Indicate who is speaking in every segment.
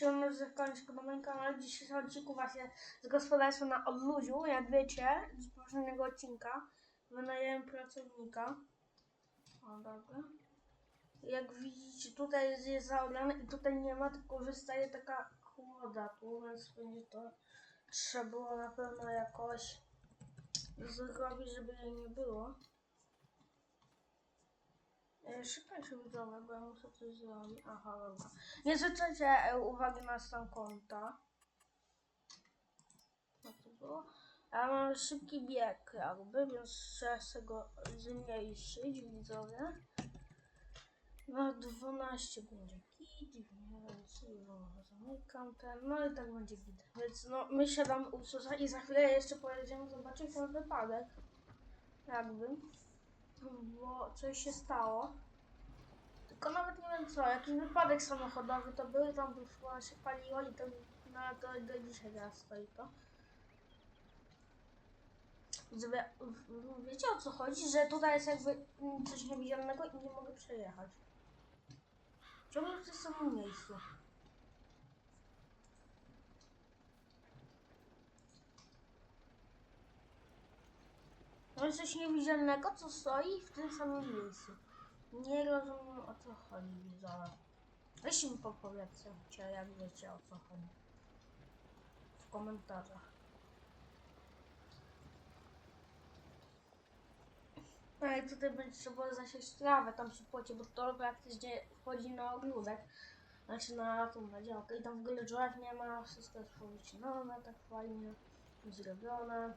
Speaker 1: Siłą zakończę na moim kanale. W dzisiejszym odcinku właśnie z gospodarstwa na odludziu, jak wiecie, z poprzedniego odcinka wynająłem pracownika. O, dobra. Jak widzicie, tutaj jest, jest zaorane i tutaj nie ma, tylko wystaje taka chłoda tu, więc będzie to trzeba było na pewno jakoś zrobić, żeby jej nie było. E, Szukaj się widzowie, bo ja muszę coś zrobić. Aha, dobra. Nie zwracajcie e, uwagi na stan konta. Co to było? Ja mam szybki bieg jakby, więc trzeba go zmniejszyć, widzowie. Na 12 będzie git, więc no, zamykam ten, no i tak będzie git. Więc no, my siadamy u Susa i za chwilę jeszcze pojedziemy zobaczyć ten wypadek. Jakby. Bo coś się stało. Tylko nawet nie wiem co, jakiś wypadek samochodowy to był, tam chyba się paliło i to, no, to do dzisiaj teraz stoi to. Wiecie o co chodzi? Że tutaj jest jakby coś niewidzialnego i nie mogę przejechać. Ciągle w tym samym miejscu. Jest coś niewidzialnego, co stoi w tym samym miejscu. Nie rozumiem o co chodzi, widzowie. Weźcie mi powiedzcie, jak wiecie o co chodzi. W komentarzach. No i tutaj będzie trzeba zasiać trawę, tam się płaci, bo to praktycznie wchodzi na ogródek. Znaczy na tą na działkę i tam w ogóle nie ma, wszystko jest powycinane, tak fajnie zrobione.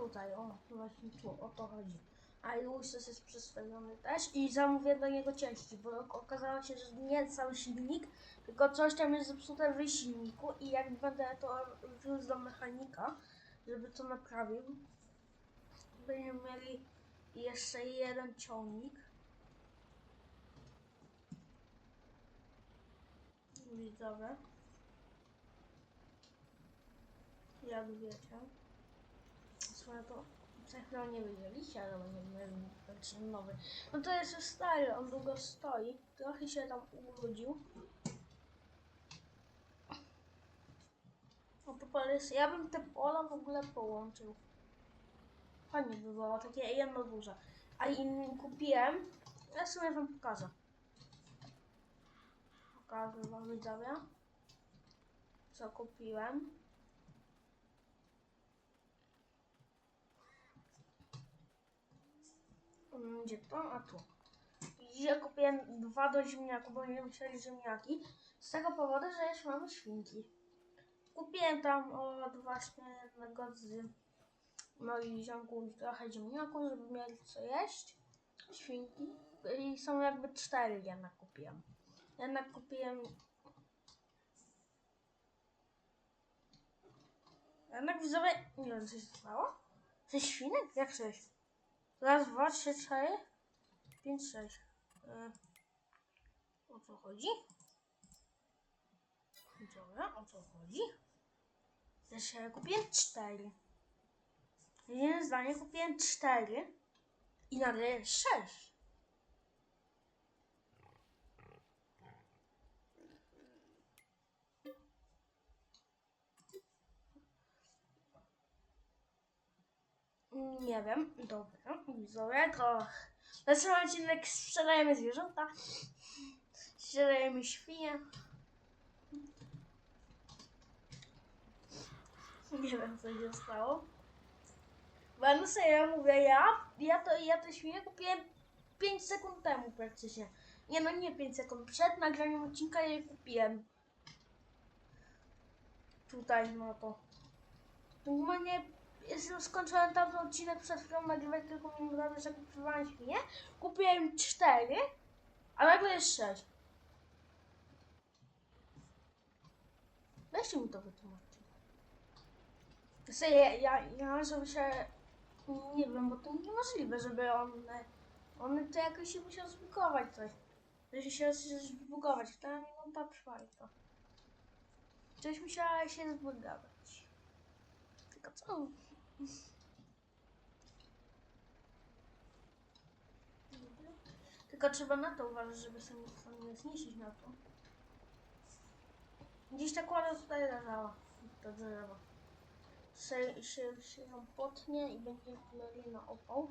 Speaker 1: Tutaj, o, właśnie tu, o to chodzi. A i Luises jest przedstawiony też i zamówię do niego części, bo okazało się, że nie cały silnik, tylko coś tam jest zepsute w silniku i jak będę to wiózł do mechanika, żeby to naprawił, będziemy mieli jeszcze jeden ciągnik. Widzowie. Jak wiecie. Swoje to za chwilę nie wiedzieliście, ale będziemy mieli nowy. No to jest stary, on długo stoi. Trochę się tam. No to powiedz, ja bym te pola w ogóle połączył. Fajnie by było, takie jedno duże. A innym kupiłem. Ja sobie wam pokażę. Pokażę wam widzowie. Co kupiłem. Gdzie to? A tu. Dzisiaj kupiłem dwa do ziemniaków, bo nie musieli ziemniaki. Z tego powodu, że już mamy świnki. Kupiłem tam od właśnie jednego z moich ziomków trochę ziemniaków, żeby mieli co jeść. Świnki. I są jakby cztery jednak kupiłem. Jednak kupiłem... Jednak widzowie... Nie wiem, co się stało. Sześć świnek? Jak sześć? Raz, dwa, trzy, cztery, pięć, sześć. E, o co chodzi? Dobra, o co chodzi? Też ja kupiłem cztery. Jednym zdaniem kupiłem cztery i nagle sześć. Nie wiem, dobra, widzowie, to następny odcinek sprzedajemy zwierzęta, sprzedajemy świnie. Nie wiem, co się stało. No sobie ja mówię, ja, ja to, ja te świnie kupiłem 5 sekund temu praktycznie. Nie no, nie 5 sekund, przed nagraniem odcinka je kupiłem. Tutaj, no to. Normalnie jestem skończyłem tamten odcinek przed chwilą nagrywać, tylko mi mówię, że kupowałem świnie. Kupiłem cztery, a nagle jest sześć. Weźcie mi to wytłumaczyć. Sobie, ja, ja, ja, żeby się, nie wiem, bo to niemożliwe, żeby one, one to jakoś się musiał zbugować coś. Żeby się zbugować, mam trwa i to. Coś musiała się zbugować. Tylko co? Tylko trzeba na to uważać, żeby sobie nie- zniszczyć na to. Gdzieś ta kłada tutaj leżała. To drzewo. się, się, się ją potnie i będzie mieli na opał.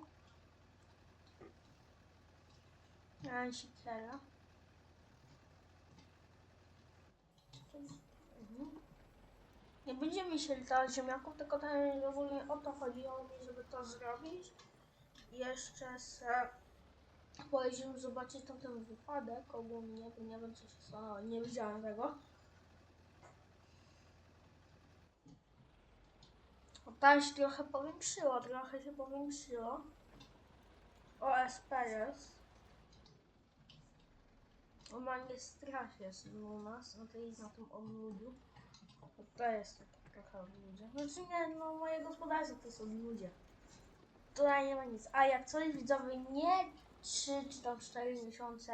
Speaker 1: A sikiera. Mhm. Nie będziemy myśleli teraz ziemniaków, tylko ten ogólnie o to chodziło mi, żeby to zrobić. Jeszcze se pojedziemy zobaczyć tam ten wypadek ogólnie, bo nie wiem co się stało, nie widziałem tego. Tam się trochę powiększyło, trochę się powiększyło. O, SPS. Normalnie strach jest u nas, na tej na tym odludziu. To, jest trochę odludzie. Znaczy nie, no moje gospodarstwo to są ludzie. Tutaj nie ma nic. A jak coś widzowie nie 3 czy tam 4 miesiące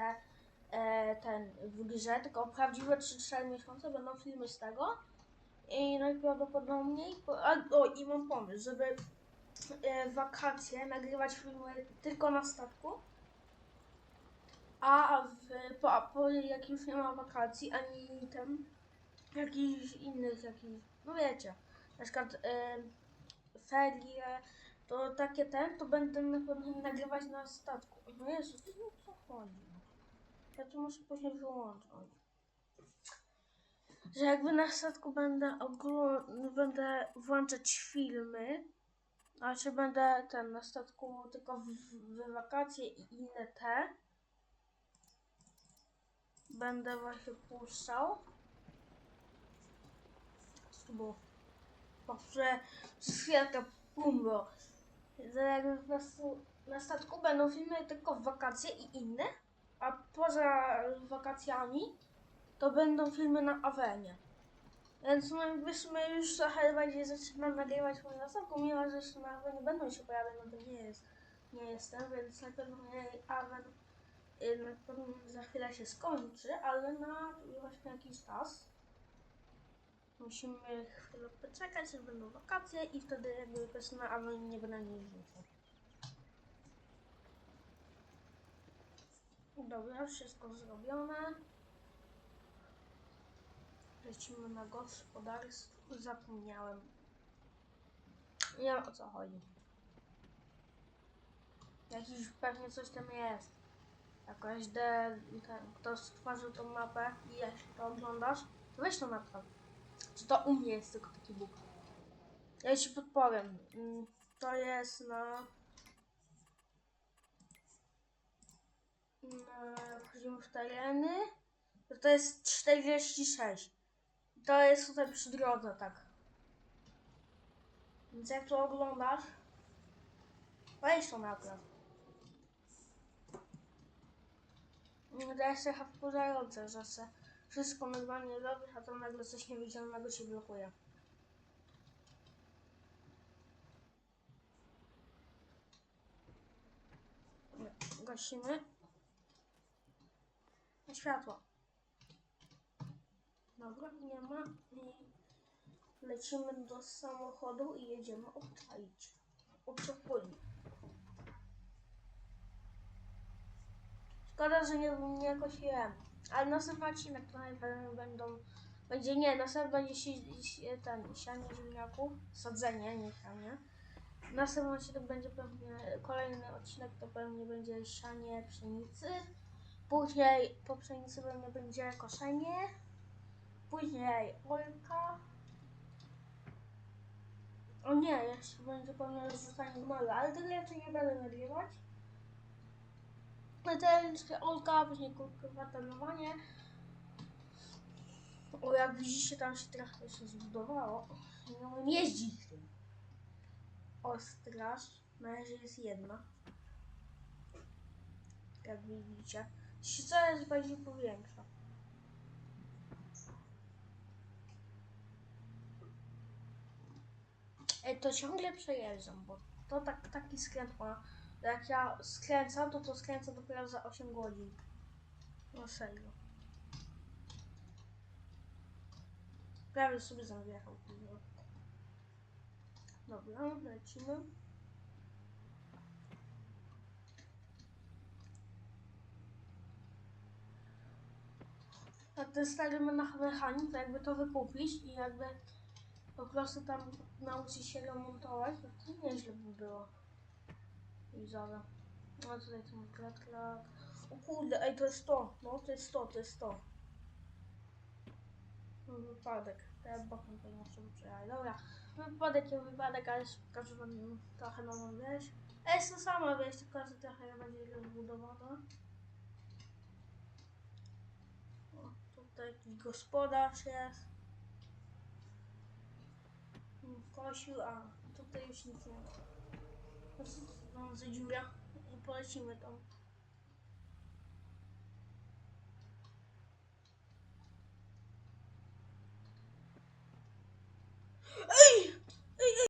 Speaker 1: e, ten w grze, tylko prawdziwe 3-4 miesiące będą filmy z tego. I najprawdopodobniej, po- a, o i mam pomysł, żeby e, wakacje nagrywać filmy tylko na statku. A w, po, po, jak już nie ma wakacji, ani tam jakichś innych, jakichś, no wiecie, na przykład e, ferie, to takie ten, to będę na pewno nagrywać na statku. No Jezu, no co chodzi? Ja to muszę później wyłączyć. Że jakby na statku będę ogólnie, będę włączać filmy, a czy będę ten na statku tylko w, w wakacje i inne te, będę właśnie puszczał. Bo pumbo. Że jakby na, na statku będą filmy tylko w wakacje i inne, a poza wakacjami to będą filmy na Awenie. Więc no jakbyśmy już trochę bardziej zaczynam nagrywać na statku, mimo że jeszcze na Awenie będą się pojawiać, no to nie jest, nie jestem, więc na pewno Awen y, za chwilę się skończy, ale na właśnie jakiś czas. Musimy chwilę poczekać, aż będą wakacje i wtedy jakby personel Awen nie będę nie rzucał. Dobra, wszystko zrobione. Lecimy na gospodarstwo. Zapomniałem. Nie wiem o co chodzi. Jakiś pewnie coś tam jest. Jakoś de, ten, ktoś stworzył tą mapę i jeśli to oglądasz, to weź to napraw. Czy to u mnie jest tylko taki bóg? Ja ci podpowiem. Mm, To jest na... na wchodzimy w tereny. To, to jest 46. To jest tutaj przy drodze, tak. Więc jak to oglądasz, weź to. No To jest trochę wkurzające, że se wszystko normalnie robisz, a to nagle coś niewidzialnego się blokuje. Gasimy. Światło. Dobra, nie ma. I lecimy do samochodu i jedziemy obczaić. Obczepuli. Szkoda, że nie, nie jakoś jem. Ale następny odcinek to najpewniej będą... Będzie nie, następny będzie si, si, ten sianie ziemniaków. Sadzenie, nie sianie. Następny odcinek będzie pewnie... Kolejny odcinek to pewnie będzie sianie pszenicy. Później po pszenicy pewnie będzie koszenie. Później olka. O nie, jeszcze będzie pewnie rzucanie gnoju, ale tego jeszcze nie będę nagrywać. No jeszcze olka, później kultywatowanie. O, jak widzicie, tam się trochę się zbudowało. Nie umiem jeździć tym. O, straż. Na razie jest jedna. Jak widzicie. Się coraz bardziej powiększa. Ej, to ciągle przejeżdżam, bo to tak, taki skręt ma. Jak ja skręcam, to to skręcę dopiero za 8 godzin. No serio. Prawie sobie kurwa. Dobra, lecimy. A ten stary mechanik, to jakby to wykupić i jakby po prostu tam nauczyć się remontować, to, to nieźle by było. Widzowie. No tutaj ten klat, klat. O kurde, ej, to jest to. No, to jest to, to jest to. Wypadek. To ja bokiem to muszę przejechać. Dobra. Wypadek jak wypadek, ale pokażę wam trochę nową wieś. Ej, jest to sama wieś, tylko że trochę bardziej rozbudowana. O, tutaj jakiś gospodarz jest. Kosił, a tutaj już nic nie ma. No co to tam za